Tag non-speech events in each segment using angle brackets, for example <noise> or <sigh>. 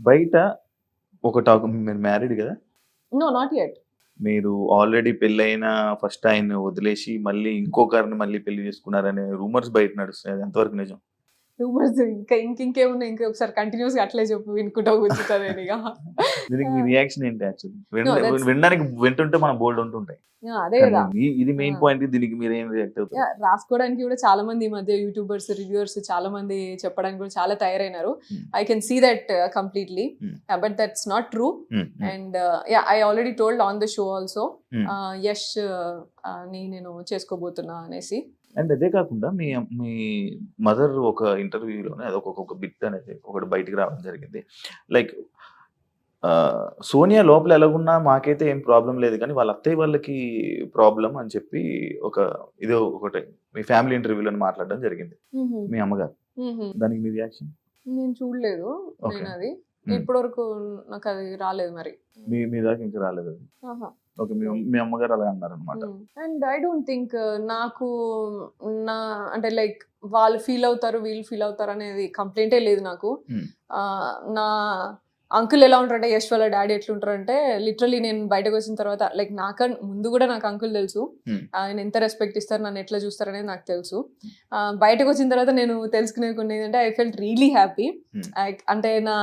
బయట ఒక టాక్ మీరు మ్యారీడ్ కదా? నో నాట్ యెట్ మీరు ఆల్రెడీ పెళ్ళైన ఫస్ట్ ఆయన వదిలేసి మళ్ళీ ఇంకొకరిని మళ్ళీ పెళ్ళి చేసుకున్నారనే రూమర్స్ బయట నడుస్తున్నాయి. ఎంతవరకు నిజం? రూమర్స్ ఇంకా ఇంక ఇంకేమున్నాయి ఇంకా ఒకసారి కంటిన్యూస్గా అట్లే చెప్పు వినుకుంటా కూర్చుంటాను నేను ఇక. దీనికి మీ రియాక్షన్ ఏంటి యాక్చువల్లీ వినడానికి వింటుంటే మన బోల్డ్ ఉంటుంటాయి. అదే కదా. ఇది మెయిన్. పాయింట్ దీనికి మీరు ఏం రియాక్ట్ అవుతారు? రాసుకోవడానికి కూడా చాలా మంది ఈ మధ్య యూట్యూబర్స్ రివ్యూవర్స్ చాలా మంది చెప్పడానికి కూడా చాలా తయారైనారు. I can see that completely. But that's not true. And yeah I already told on the show also. యష్ని నేను చేసుకోబోతున్నా అనేసి. అండ్ అదే కాకుండా మీ మీ మదర్ ఒక ఇంటర్వ్యూలోనే అదొక ఒక బిట్ అనేది ఒకటి బయటికి రావడం జరిగింది. లైక్ సోనియా లోపల ఎలాగున్నా మాకైతే ఏం ప్రాబ్లం లేదు కానీ వాళ్ళ అత్తయ్య వాళ్ళకి ప్రాబ్లం అని చెప్పి ఒక ఇది ఒకటి మీ ఫ్యామిలీ ఇంటర్వ్యూలో మాట్లాడడం జరిగింది. మీ అమ్మగారు. దానికి మీ రియాక్షన్? నేను చూడలేదు. నేను అది. ఇప్పటి వరకు నాకు అది రాలేదు మరి. మీ మీ దాకా ఇంకా రాలేదు అది. ఓకే మీ మీ అమ్మగారు అలా అన్నారు అనమాట అండ్ ఐ డోంట్ థింక్ నాకు నా అంటే లైక్ వాళ్ళు ఫీల్ అవుతారు వీళ్ళు ఫీల్ అవుతారు అనేది కంప్లైంటే లేదు నాకు. ఆ, నా అంకుల్ ఎలా ఉంటారంటే యశ్ వాళ్ళ డాడీ ఎట్లుంటారంటే లిటరలీ నేను బయటకు వచ్చిన తర్వాత లైక్ నాకన్ ముందు కూడా నాకు అంకుల్ తెలుసు. ఆయన ఎంత రెస్పెక్ట్ ఇస్తారు నన్ను ఎట్లా చూస్తారు అనేది నాకు తెలుసు. బయటకు వచ్చిన తర్వాత నేను తెలుసుకునే కొన్ని ఏంటంటే ఐ ఫెల్ట్ రియలీ హ్యాపీ. అంటే నా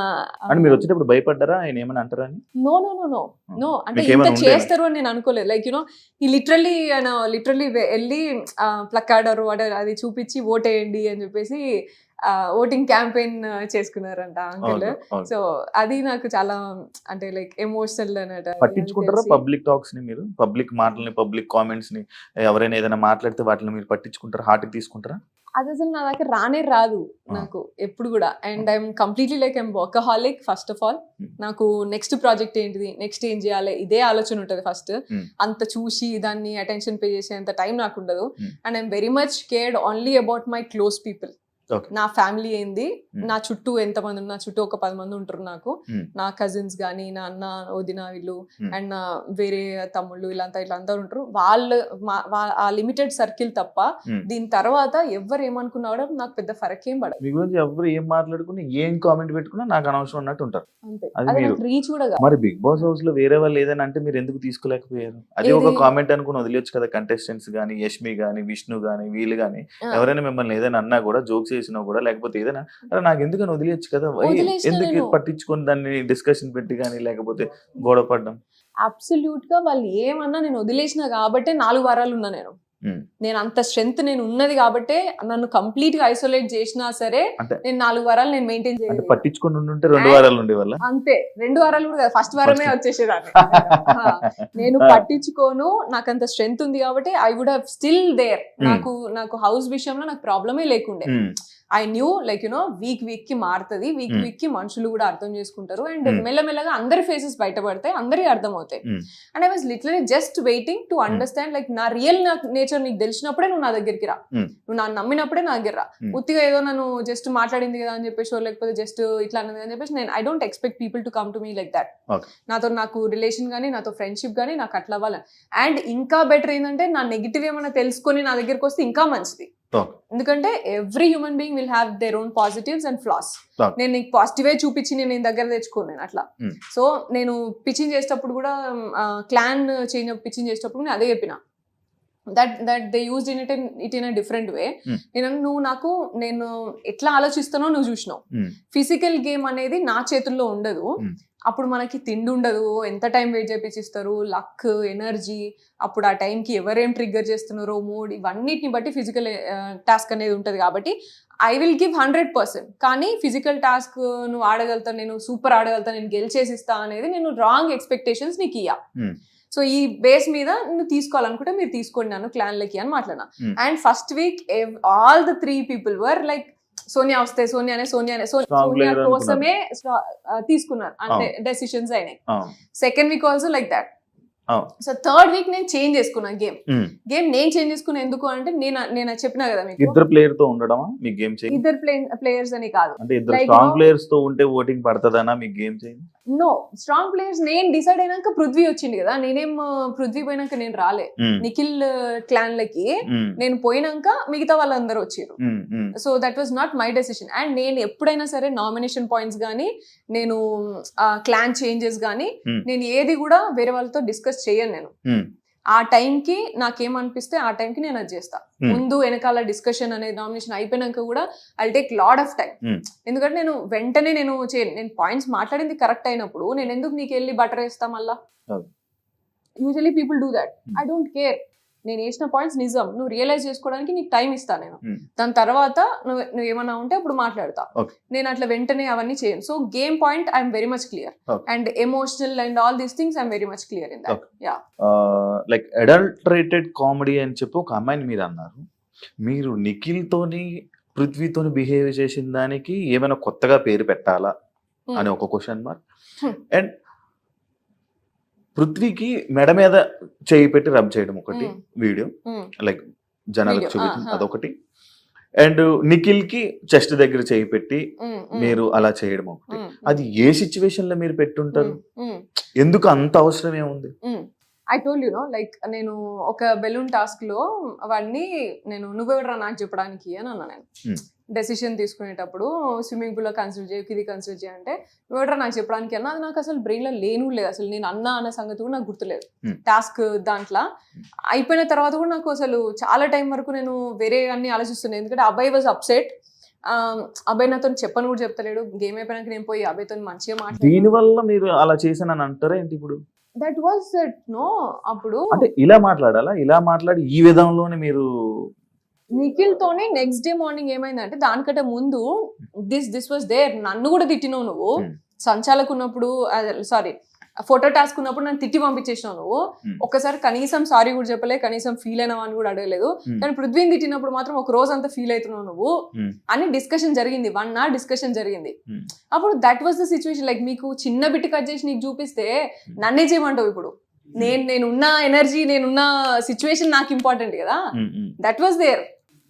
మీరు వచ్చేటప్పుడు భయపడ్డారా? ఆయన ఏమైనా అంటారా అని? No no no no no అంటే ఇంత? చేస్తారు అని నేను అనుకోలేదు. లైక్ యూనో ఈ లిటరల్లీ ఆయన లిటరల్లీ వెళ్ళి ప్లక్ ఆర్డర్ అది చూపించి ఓట్ వేయండి అని చెప్పేసి ఓటింగ్ క్యాంపెయిన్ చేసుకున్నారంట అంకుల్. సో అది నాకు చాలా అంటే లైక్ ఎమోషనల్ అన్నట్టు పట్టించుకుంటారా పబ్లిక్ టాక్స్ని మీరు పబ్లిక్ మాటల్ని పబ్లిక్ కామెంట్స్ని ఎవరైనా ఏదైనా మాట్లాడితే వాటిని మీరు పట్టించుకుంటారా హార్ట్కి తీసుకుంటారా అది అసలు నా దగ్గర రానే రాదు. నాకు ఎప్పుడు కూడా and I'm completely like I'm workaholic first of all. నాకు నెక్స్ట్ ప్రాజెక్ట్ ఏంటిది నెక్స్ట్ ఏం చేయాలి ఇదే ఆలోచన ఉంటుంది ఫస్ట్. అంత చూసి దాన్ని అటెన్షన్ పే చేసే అంత టైం నాకు ఉండదు. And I'm very much cared only about my close people. నా ఫ్యామిలీ ఏంది Hmm. నా చుట్టూ ఎంతమంది ఉన్నా చుట్టూ ఒక పది మంది ఉంటారు నాకు Hmm. నా కజిన్స్ కానీ నా అన్న వదిన వీళ్ళు Hmm. అండ్ నా వేరే తమ్ముళ్ళు వీళ్ళంతా ఇట్లా అందరూ ఉంటారు వాళ్ళు ఆ లిమిటెడ్ సర్కిల్ తప్ప. దీని తర్వాత ఎవరు ఏమనుకున్నా కూడా నాకు పెద్ద ఫరక్ ఏం పడదు మీ గురించి ఎవరు ఏం మాట్లాడుకుని ఏం కామెంట్ పెట్టుకున్నా నాకు అనవసరం అన్నట్టు ఉంటారు రీచ్ కూడా. మరి బిగ్ బాస్ హౌస్లో వేరే వాళ్ళు ఏదైనా అంటే మీరు ఎందుకు తీసుకోలేకపోయారు అది ఒక? కామెంట్ అనుకుని వదిలేచ్చు కదా కంటెస్టెంట్స్ గానీ యష్మి గానీ విష్ణు గానీ వీళ్ళు గానీ ఆ. ఎవరైనా మిమ్మల్ని ఏదైనా అన్నా కూడా జోక్స్ చేసినా కూడా లేకపోతే ఏదైనా అరే నాకు ఎందుకని వదిలేయచ్చు కదా ఎందుకు. పట్టించుకొని దాన్ని డిస్కషన్ పెట్టి కానీ లేకపోతే గొడవ పడ్డం అబ్సల్యూట్గా వాళ్ళు ఏమన్నా నేను వదిలేసిన కాబట్టే నాలుగు వారాలు ఉన్నా నేను. నేను అంత స్ట్రెంగ్త్ నేను ఉన్నది కాబట్టే నన్ను కంప్లీట్గా ఐసోలేట్ చేసినా సరే నేను నాలుగు వారాలు నేను మెయింటైన్ అంటే చేయలేదు. పట్టించుకొని ఉంటే రెండు వారాలు ఉండే వల్ల అంతే. రెండు వారాలు కూడా ఫస్ట్ వారమే. వచ్చేసేదాన్ని. <laughs> నేను పట్టించుకోను. నాకు అంత స్ట్రెంగ్త్ ఉంది కాబట్టి I would have still there నాకు నాకు హౌస్ విషయంలో నాకు ప్రాబ్లమే లేకుండే. I knew like you know week వీక్కి మారుతుంది వీక్. వీక్కి మనుషులు కూడా అర్థం చేసుకుంటారు అండ్ Hmm. మెల్లమెల్లగా అందరి ఫేసెస్ బయటపడతాయి అందరి అర్థం అవుతాయి. And I was literally just waiting to understand like నా రియల్ నేచర్ నీకు తెలిసినప్పుడే నువ్వు నా దగ్గరికి రా Hmm. నువ్వు నన్ను నమ్మినప్పుడే నా దగ్గర రా Hmm. ఉత్తిగా ఏదో నన్ను జస్ట్ మాట్లాడింది కదా అని చెప్పేసి లేకపోతే జస్ట్ ఇట్లా అన్నది అని చెప్పేసి నేను I don't expect people to come to me like that. నాతో నాకు రిలేషన్ కానీ నాతో ఫ్రెండ్షిప్ కానీ నాకు అట్లా అవ్వాలి అండ్ ఇంకా బెటర్ ఏంటంటే నా నెగిటివ్ ఏమైనా తెలుసుకొని నా దగ్గరికి వస్తే ఇంకా మంచిది. ఎందుకంటే every human being will have their own positives and flaws. నేను నీకు పాజిటివే చూపించి నేను నీ దగ్గర తెచ్చుకోను నేను అట్లా Hmm. సో నేను పిచ్చింగ్ చేసేటప్పుడు కూడా క్లాన్ చేంజ్ పిచ్చింగ్ చేసేటప్పుడు నేను అదే చెప్పిన that that they use in it it in a different way Hmm. నేను నువ్వు నాకు నేను ఎట్లా ఆలోచిస్తానో నువ్వు చూసినావు ఫిజికల్ గేమ్ అనేది నా చేతుల్లో ఉండదు Hmm. అప్పుడు మనకి తిండి ఉండదు ఎంత టైం వెయిట్ చేపించిస్తారు లక్ ఎనర్జీ. అప్పుడు ఆ టైంకి ఎవరేం ట్రిగ్గర్ చేస్తున్నారో మూడ్ ఇవన్నిటిని బట్టి ఫిజికల్ టాస్క్ అనేది ఉంటుంది కాబట్టి I will give hundred percent. కానీ ఫిజికల్ టాస్క్ నువ్వు ఆడగలుగుతా నేను సూపర్ ఆడగలుగుతా నేను గెలిచేసిస్తా అనేది నేను రాంగ్ ఎక్స్పెక్టేషన్స్ నీకు ఇయ్యా. సో ఈ బేస్ మీద నువ్వు తీసుకోవాలనుకుంటే మీరు తీసుకోండి నన్ను క్లాన్లకి అని మాట్లాడినా. And first week all the three people were like Sonia వస్తే సోనియా అనే సోనియా కోసమే తీసుకున్నారు. అంటే డెసిషన్స్ అయినాయి. Second week also like that. So third week నేను చేంజ్ చేసుకున్నా గేమ్. గేమ్ నేను చేంజ్ చేసుకున్నా ఎందుకు అంటే నేను నేను చెప్పినా కదా మీకు? ఇద్దరు ప్లేయర్తో ఉండడమా? మీకు గేమ్ చేయండి ఇద్దరు ప్లే ప్లేయర్స్ అని కాదు. అంటే ఇద్దరు స్ట్రాంగ్. ప్లేయర్స్తో ఉంటే ఓటింగ్ పడుతుందనా? మీకు గేమ్ చేయండి నో స్ట్రాంగ్ ప్లేయర్స్ నేను డిసైడ్ అయినాక పృథ్వీ వచ్చింది కదా. నేనేం పృథ్వీ పోయినాక నేను రాలే. ఉమ్, నిఖిల్ క్లాన్ లకి ఉమ్, నేను పోయినాక మిగతా వాళ్ళందరూ వచ్చారు so that was not my decision and నేను ఎప్పుడైనా సరే నామినేషన్ పాయింట్స్ కానీ నేను క్లాన్ చేంజెస్ కానీ Hmm. నేను ఏది కూడా వేరే వాళ్ళతో డిస్కస్ చేయను నేను ఆ టైంకి నాకేమనిపిస్తే ఆ టైంకి నేను అది చేస్తా. ముందు వెనకాల డిస్కషన్ అనేది నామినేషన్ అయిపోయినాక కూడా I take lot of time. ఎందుకంటే నేను వెంటనే నేను చేయను నేను పాయింట్స్ మాట్లాడింది కరెక్ట్ అయినప్పుడు నేను ఎందుకు నీకు వెళ్ళి బటర్ వేస్తా మళ్ళా. Usually people do that. I don't care నేను వేసిన పాయింట్స్ నిజం. నువ్వు రియలైజ్ చేసుకోవడానికి నీకు టైం ఇస్తా నేను. Hmm. దాని తర్వాత నువ్వు నువ్వు ఏమన్నా ఉంటే అప్పుడు మాట్లాడతా. నేను అట్లా వెంటనే అవన్నీ చేయను. So game point I'm very much clear. And emotional and all these things I'm very much clear in that yeah like adulterated comedy అని చెప్పి ఒక అమ్మాయిని మీరు అన్నారు. మీరు నిఖిల్ తోని పృథ్వీతోని బిహేవ్ చేసిన దానికి ఏమైనా కొత్తగా పేరు పెట్టాలా? అని ఒక క్వశ్చన్ మార్క్ Hmm. అండ్ పృథ్వీకి మెడ మీద చేయి పెట్టి రబ్ చేయడం ఒకటి. వీడియో. లైక్ జనాలకు ah. అదొకటి. అండ్ నిఖిల్కి చెస్ట్ దగ్గర చేయి పెట్టి మీరు అలా చేయడం ఒకటి. అది ఏ సిచ్యువేషన్లో మీరు పెట్టుంటారు? ఎందుకు అంత అవసరం ఏముంది. I told you know like నేను ఒక బెలూన్ టాస్క్లో వాడిని నేను నువ్వెవడరా నాకు చెప్పడానికి అని అన్నా నేను. డెసిషన్ తీసుకునేటప్పుడు స్విమ్మింగ్ పూల్లో కన్సిడర్ చేయకు ఇది కన్సిడర్ చేయంటే నువ్వెవడరా నాకు చెప్పడానికి అన్నా అది నాకు అసలు బ్రెయిన్లో లేను లేదు. అసలు నేను అన్నా అన్న సంగతి కూడా నాకు గుర్తులేదు. Hmm. టాస్క్ దాంట్లో. అయిపోయిన తర్వాత కూడా నాకు అసలు చాలా టైం వరకు నేను వేరే అన్ని ఆలోచిస్తున్నాను ఎందుకంటే అబ్బాయి వాజ్ అప్సెట్ అబ్బాయి నాతో చెప్పని కూడా చెప్తలేడు. గేమ్ అయిపోయినాక నేను పోయి అబ్బాయితో మంచిగా మాట్లాడి దీని వల్ల మీరు అలా చేశానని అంటారా ఏంటి ఇప్పుడు? దట్ వాజ్ నో అప్పుడు అంటే ఇలా మాట్లాడాలా? ఇలా మాట్లాడి ఈ విధంలోనే మీరు నిఖిల్ తోనే నెక్స్ట్ డే మార్నింగ్ ఏమైందంటే దానికంటే ముందు దిస్ దిస్ వాజ్ దేర్ నన్ను కూడా తిట్టినావు నువ్వు Hmm. సంచాలకు ఉన్నప్పుడు సారీ ఫోటో టాస్క్ ఉన్నప్పుడు నన్ను తిట్టి పంపించేసినావు నువ్వు Hmm. ఒక్కసారి కనీసం సారీ కూడా చెప్పలే కనీసం ఫీల్ అయినావు అని కూడా అడగలేదు Hmm. కానీ పృథ్వీని తిట్టినప్పుడు మాత్రం ఒక రోజు అంతా ఫీల్ అవుతున్నావు నువ్వు. అని డిస్కషన్ జరిగింది వన్ అవర్ డిస్కషన్ జరిగింది. అప్పుడు that was the situation like మీకు చిన్న బిట్ కట్ చేసి నీకు చూపిస్తే నన్నే చేయమంటావు ఇప్పుడు నేను నేనున్న ఎనర్జీ నేనున్న సిచ్యువేషన్ నాకు ఇంపార్టెంట్ కదా. దట్ వాస్ దేర్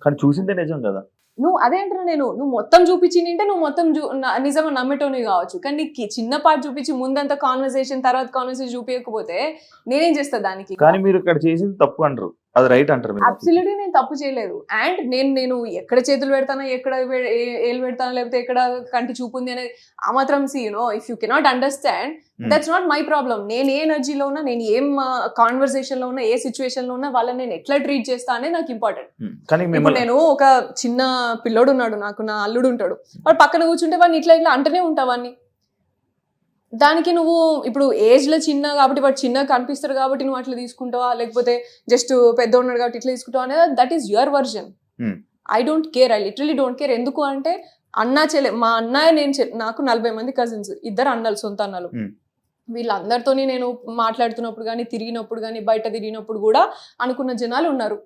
కానీ చూసిందే నిజం కదా. నువ్వు అదే అంటున్నా నేను. నువ్వు మొత్తం చూపించింటే నువ్వు మొత్తం చూ- న- నిజంగా నమ్మేటోని కావచ్చు. కానీ నీకు చిన్న పార్ట్ చూపించి ముందంతా కాన్వర్సేషన్ తర్వాత కాన్వర్సేషన్ చూపించకపోతే నేనేం చేస్తా దానికి? కానీ మీరు ఇక్కడ చేసింది తప్పు అంటారు. అది రైట్ అంటారు. అబ్సల్యూట్లీ నేను తప్పు చేయలేదు అండ్ నేను నేను ఎక్కడ చేతులు పెడతానో ఎక్కడ వే- ఏ- ఏలు పెడతానో లేకపోతే ఎక్కడ కంటి చూపు ఉంది అనేది ఆ మాత్రం see you know if you cannot understand Hmm. That's not my problem నేను ఏ ఎనర్జీలో ఉన్నా నేను ఏం కాన్వర్సేషన్లో ఉన్నా ఏ సిచ్యువేషన్లో ఉన్నా వాళ్ళని నేను ఎట్లా ట్రీట్ చేస్తా అనేది నాకు ఇంపార్టెంట్. కానీ ఇప్పుడు మిమ్మల్ని నేను ఒక చిన్న పిల్లోడు ఉన్నాడు నాకు నా అల్లుడు ఉంటాడు వాడు పక్కన కూర్చుంటే వాడిని ఇట్లా ఇట్లా అంటనే ఉంటావు వాడిని దానికి నువ్వు ఇప్పుడు ఏజ్లో చిన్న కాబట్టి వాడు చిన్న కనిపిస్తారు కాబట్టి నువ్వు అట్లా తీసుకుంటావా లేకపోతే జస్ట్ పెద్ద ఉన్నాడు కాబట్టి ఇట్లా తీసుకుంటావా అనేది that is your version Hmm. I don't care I literally don't care ఎందుకు అంటే అన్నా చెల్లె మా అన్నయ్య నేను నాకు నలభై మంది కజిన్స్ ఇద్దరు అన్నలు సొంత అన్నలు Hmm. వీళ్ళందరితోని నేను మాట్లాడుతున్నప్పుడు కానీ తిరిగినప్పుడు కానీ బయట తిరిగినప్పుడు కూడా అనుకున్న జనాలు ఉన్నారు.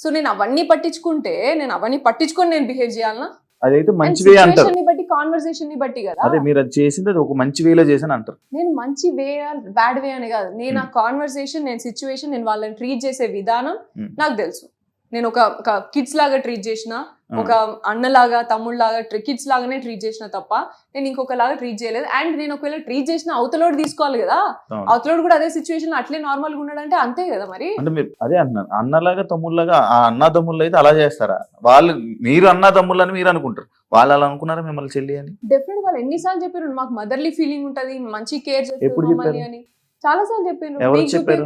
సో నేను అవన్నీ పట్టించుకుంటే నేను అవన్నీ పట్టించుకొని నేను బిహేవ్ చేయాలనా అదైతే మంచి వే అంటారు. బట్టి కాన్వర్సేషన్ని బట్టి కదా. అదే మీరు అది చేసింది అది ఒక మంచి వేలో చేశాను అంటారు. నేను మంచి వే బ్యాడ్ వే అని కాదు. నేను ఆ కాన్వర్సేషన్ నేను సిచ్యువేషన్ నేను వాళ్ళని ట్రీట్ చేసే విధానం Hmm. నాకు తెలుసు. నేను ఒక కిడ్స్ లాగా ట్రీట్ చేసిన. ఒక అన్నలాగా తమ్ముళ్ళలాగా కిడ్స్ లాగానే ట్రీట్ చేసిన తప్ప నేను ఇంకొకలాగా ట్రీట్ చేయలేదు. అండ్ నేను ఒకవేళ ట్రీట్ చేసిన అవతలోడు తీసుకోవాలి కదా. అవతలోడు కూడా అదే సిచ్యువేషన్ అట్లే నార్మల్గా ఉన్నాడంటే అంతే కదా మరి? అంటే మీరు అదే అంటున్నారు అన్నలాగా తమ్ముళ్ళగా ఆ అన్న తమ్ముళ్ళు అయితే అలా చేస్తారా? వాళ్ళు మీరు అన్న తమ్ముళ్ళు అని మీరు అనుకుంటారు. వాళ్ళు అలా అనుకున్నారా మిమ్మల్ని చెల్లి అని? డెఫినెట్ వాళ్ళు ఎన్నిసార్లు చెప్పారు మాకు మదర్లీ ఫీలింగ్ ఉంటది మంచి కేర్ చేస్తారు? అని. చాలా సార్లు చెప్పారు ఎవరికి మీకు చెప్పారు?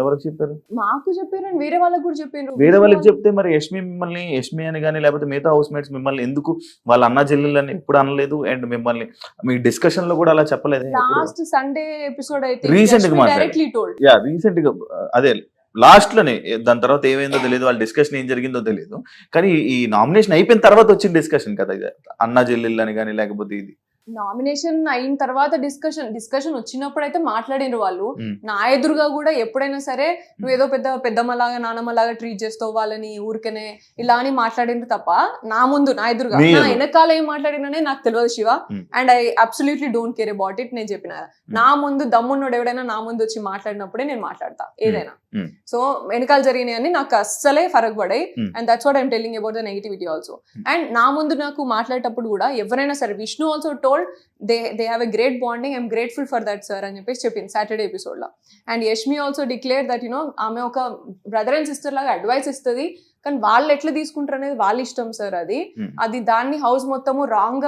ఎవరికి చెప్పారు? మాకు చెప్పారు and వేరే వాళ్ళకి కూడా చెప్పారు వేరే వాళ్ళకి చెప్తే మరి యష్మి మిమ్మల్ని యష్మి అని కానీ లేకపోతే మిగతా హౌస్ మేట్స్ మిమ్మల్ని ఎందుకు వాళ్ళ అన్న చెల్లెళ్ళని ఎప్పుడు అనలేదు? అండ్ మిమ్మల్ని మీ డిస్కషన్లో కూడా అలా చెప్పలేదు లాస్ట్ సండే ఎపిసోడ్ అయితే Recent గా. డైరెక్ట్లీ టోల్డ్ యా రీసెంట్గా అదే లాస్ట్లోనే దాని తర్వాత ఏమైందో తెలియదు వాళ్ళ డిస్కషన్ ఏం జరిగిందో తెలియదు. కానీ ఈ నామినేషన్ అయిపోయిన తర్వాత వచ్చిన డిస్కషన్ కదా ఇది అన్న చెల్లెళ్ళు అని కానీ లేకపోతే ఇది. నామినేషన్ అయిన తర్వాత డిస్కషన్ డిస్కషన్ వచ్చినప్పుడు అయితే మాట్లాడిన వాళ్ళు. నా ఎదురుగా కూడా ఎప్పుడైనా సరే నువ్వు ఏదో పెద్ద పెద్దమ్మలాగా నానమ్మలాగా ట్రీట్ చేస్తావు వాళ్ళని ఊరికనే ఇలా అని మాట్లాడింది తప్ప నా ముందు నా ఎదురుగా. నా వెనకాల ఏం మాట్లాడిననే నాకు తెలియదు Shiva. And I absolutely don't care about it నేను చెప్పిన. నా ముందు దమ్మున్నోడు ఎవడైనా నా ముందు వచ్చి మాట్లాడినప్పుడే నేను మాట్లాడతా ఏదైనా. సో వెనకాల జరిగినాయని నాకు అస్సలే ఫరక్ పడాయి Hmm. And that's what I'm telling about the negativity also and నా ముందు నాకు మాట్లాడేటప్పుడు కూడా ఎవరైనా సరే Vishnu also told they they have a great bonding I'm grateful for that sir అని చెప్పేసి చెప్పింది సాటర్డే ఎపిసోడ్లో. And Yashmi also declare that you know ఆమె ఒక బ్రదర్ అండ్ సిస్టర్ లాగా అడ్వైస్ ఇస్తుంది కానీ వాళ్ళు ఎట్లా తీసుకుంటారు అనేది వాళ్ళ ఇష్టం సార్ అది. Hmm. అది దాన్ని హౌస్ మొత్తము రాంగ్